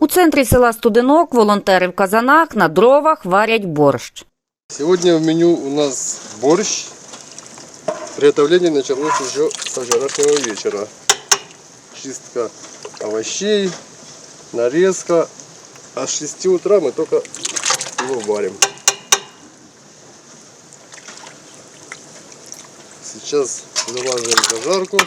У центрі села Студенок волонтери в казанах на дровах варять борщ. Сегодня в меню у нас борщ. Приготовление началось еще со вчерашнего вечера. Чистка овощей, нарезка. А с 6 утра мы только его варим. Сейчас залаживаем зажарку.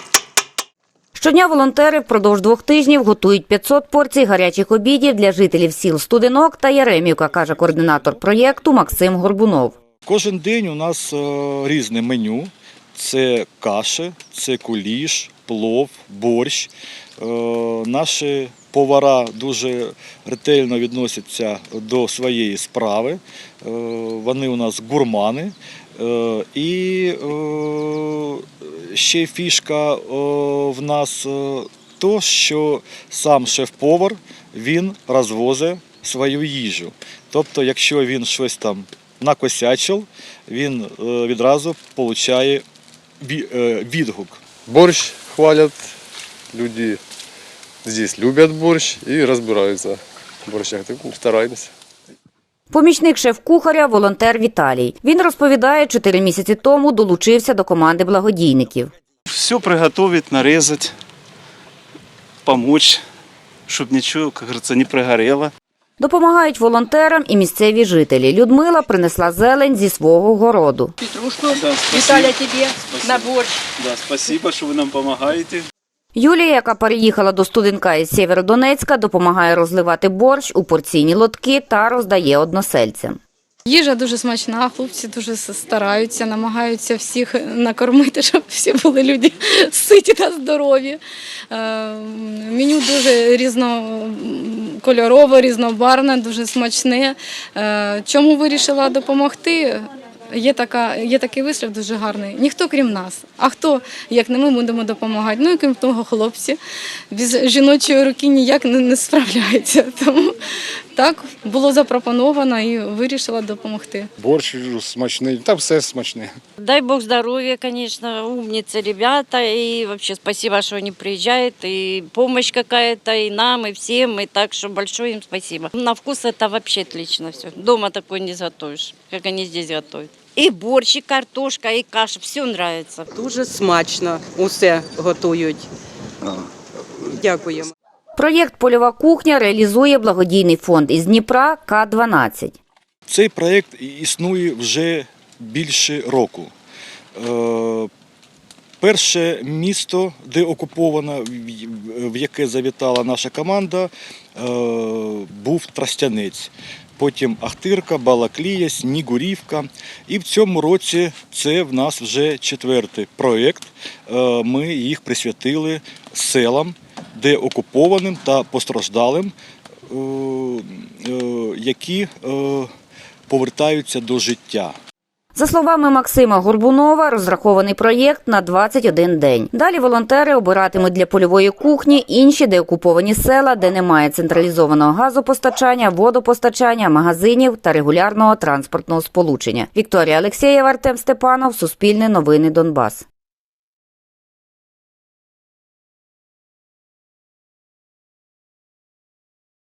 Щодня волонтери впродовж двох тижнів готують 500 порцій гарячих обідів для жителів сіл Студенок та Яремівка, каже координатор проєкту Максим Горбунов. Кожен день у нас е, різне меню. Це каші, це куліш, плов, борщ. Е, Наші повара дуже ретельно відносяться до своєї справи. Е, Вони у нас гурмани. Е, І ще фішка в нас то, що сам шеф-повар він розвозить свою їжу. Тобто, якщо він щось там накосячив, він відразу отримує відгук. Борщ хвалят. Люди здесь любят борщ и разбираются в борщах. Так стараемся. Помічник шеф-кухаря волонтер Віталій. Він розповідає, чотири місяці тому долучився до команди благодійників. Все приготовить, нарезать, помочь, чтобы ничего, как говорится, не прогорело. Допомагають волонтерам і місцеві жителі. Людмила принесла зелень зі свого городу. Петрушку, Да, тебе Спасибо. на борщ. Да, спасибо, что вы нам помогаете. Юлія, яка переїхала до студенка із Сєвєродонецька, допомагає розливати борщ у порційні лотки та роздає односельцям. Їжа дуже смачна, хлопці дуже стараються, намагаються всіх накормити, щоб всі були люди ситі та здорові. Е, Меню дуже різнокольорове, різнобарне, дуже смачне. Е, Чому вирішила допомогти? Є, така, є такий вислів дуже гарний. Ніхто крім нас. А хто, як не ми, будемо допомагати? Ну і крім того, хлопці без жіночої руки ніяк не, не справляються. Тому так було запропоновано і вирішила допомогти. Борщ смачний, та все смачне. Дай бог здоровья, конечно, умницы ребята. И вообще спасибо, что они приезжают. И помощь какая-то и нам, и всем. И так что большое им спасибо. На вкус это вообще отлично все. Дома такой не сготовишь, как они здесь готовят. И борщ, и картошка, и каша. Все нравится. Дуже смачно усе готують. Дякуємо. Проєкт Польова кухня реалізує благодійний фонд із Дніпра К-12. Цей проєкт існує вже більше року. Е, Перше місто, де окуповано, в- яке завітала наша команда, е, був Тростянець. Потім Ахтирка, Балаклія, Снігурівка. І в цьому році це в нас вже четвертий проєкт. Е, Ми їх присвятили селам, де окупованим та постраждалим, е, е, які е, повертаються до життя. За словами Максима Горбунова, розрахований проєкт на 21 день. Далі волонтери обиратимуть для польової кухні інші деокуповані села, де немає централізованого газопостачання, водопостачання, магазинів та регулярного транспортного сполучення. Вікторія Алексєєва, Артем Степанов, Суспільне новини Донбас.